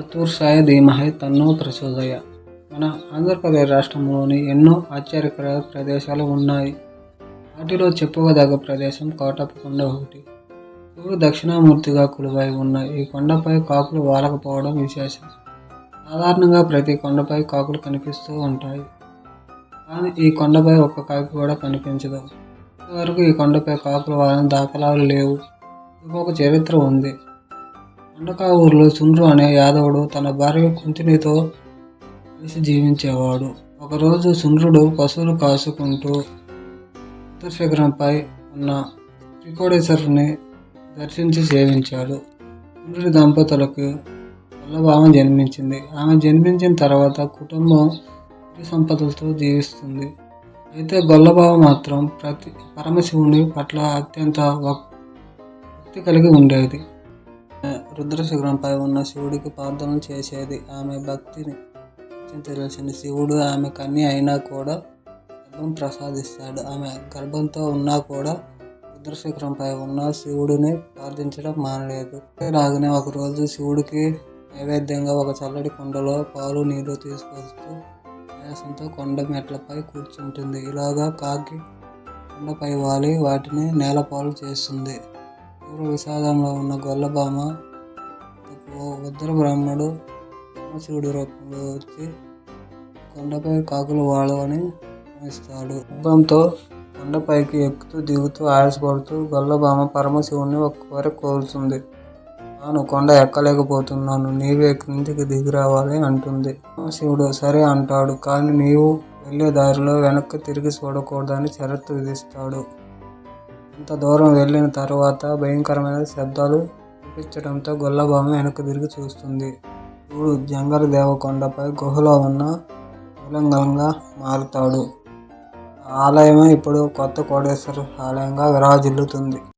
చతుర్సాయ ధీమహై తన్నో ప్రచోదయ. మన ఆంధ్రప్రదేశ్ రాష్ట్రంలోని ఎన్నో ఆశ్చర్యకర ప్రదేశాలు ఉన్నాయి. వాటిలో చెప్పుకోదగ్గ ప్రదేశం కోటప్పకొండ ఒకటి. శివుడు దక్షిణామూర్తిగా కొలువై ఉన్న ఈ కొండపై కాకులు వాలకపోవడం విశేషం. సాధారణంగా ప్రతి కొండపై కాకులు కనిపిస్తూ ఉంటాయి. కానీ ఈ కొండపై ఒక్క కాకి కూడా కనిపించదు. ఇంతవరకు ఈ కొండపై కాకులు వాలని దాఖలాలు లేవు. ఇంకొక చరిత్ర ఉంది. ఉండకా ఊరిలో సుండ్రు అనే యాదవుడు తన భార్య కుంతినితో కలిసి జీవించేవాడు. ఒకరోజు సుండ్రుడు పశువులు కాసుకుంటూ ఉత్తర శిఖరంపై ఉన్న త్రికోడేశ్వరుని దర్శించి సేవించాడు. సుండ్రుడి దంపతులకు వల్లభామ జన్మించింది. ఆమె జన్మించిన తర్వాత కుటుంబం సిరి సంపదలతో జీవిస్తుంది. అయితే గొల్లబావ మాత్రం ప్రతి పరమశివుని పట్ల అత్యంత భక్తి కలిగి ఉండేది. రుద్రశిఖరంపై ఉన్న శివుడికి ప్రార్థన చేసేది. ఆమె భక్తిని తెలిసిన శివుడు ఆమె కన్య అయినా కూడా గర్భం ప్రసాదిస్తాడు. ఆమె గర్భంతో ఉన్నా కూడా రుద్రశిఖరంపై ఉన్న శివుడిని ప్రార్థించడం మానలేదు. రాగానే ఒకరోజు శివుడికి నైవేద్యంగా ఒక చల్లటి కుండలో పాలు నీరు తీసుకొస్తూ ఆయాసంతో కొండ మెట్లపై కూర్చుంటుంది. ఇలాగా కాకి కొండపై వాలి వాటిని నేలపాలు చేస్తుంది. తీవ్ర విషాదంలో ఉన్న గొల్లబామ ఓ ఉద్దర బ్రాహ్మణుడు శివుడి రూపంలో వచ్చి కొండపై కాకులు వాడవని ఇస్తాడు గర్భంతో కొండపైకి ఎక్కుతూ దిగుతూ ఆయాసపడుతూ గొల్లభామ పరమశివుని ఒక్కవారి కోరుతుంది. తాను కొండ ఎక్కలేకపోతున్నాను నీవే క్రిందికి దిగి రావాలి అంటుంది. శివుడు సరే అంటాడు. కానీ నీవు వెళ్ళే దారిలో వెనక్కి తిరిగి చూడకూడదని షరతు విధిస్తాడు. అంత దూరం వెళ్ళిన తర్వాత భయంకరమైన శబ్దాలు కనిపించడంతో గొల్లభామ వెనక్కి తిరిగి చూస్తుంది. శివుడు జంగర దేవకొండపై గుహలో ఉన్న శివలింగంగా మారుతాడు. ఆలయమే ఇప్పుడు కొత్త కోటేశ్వర ఆలయంగా విరాజిల్లుతుంది.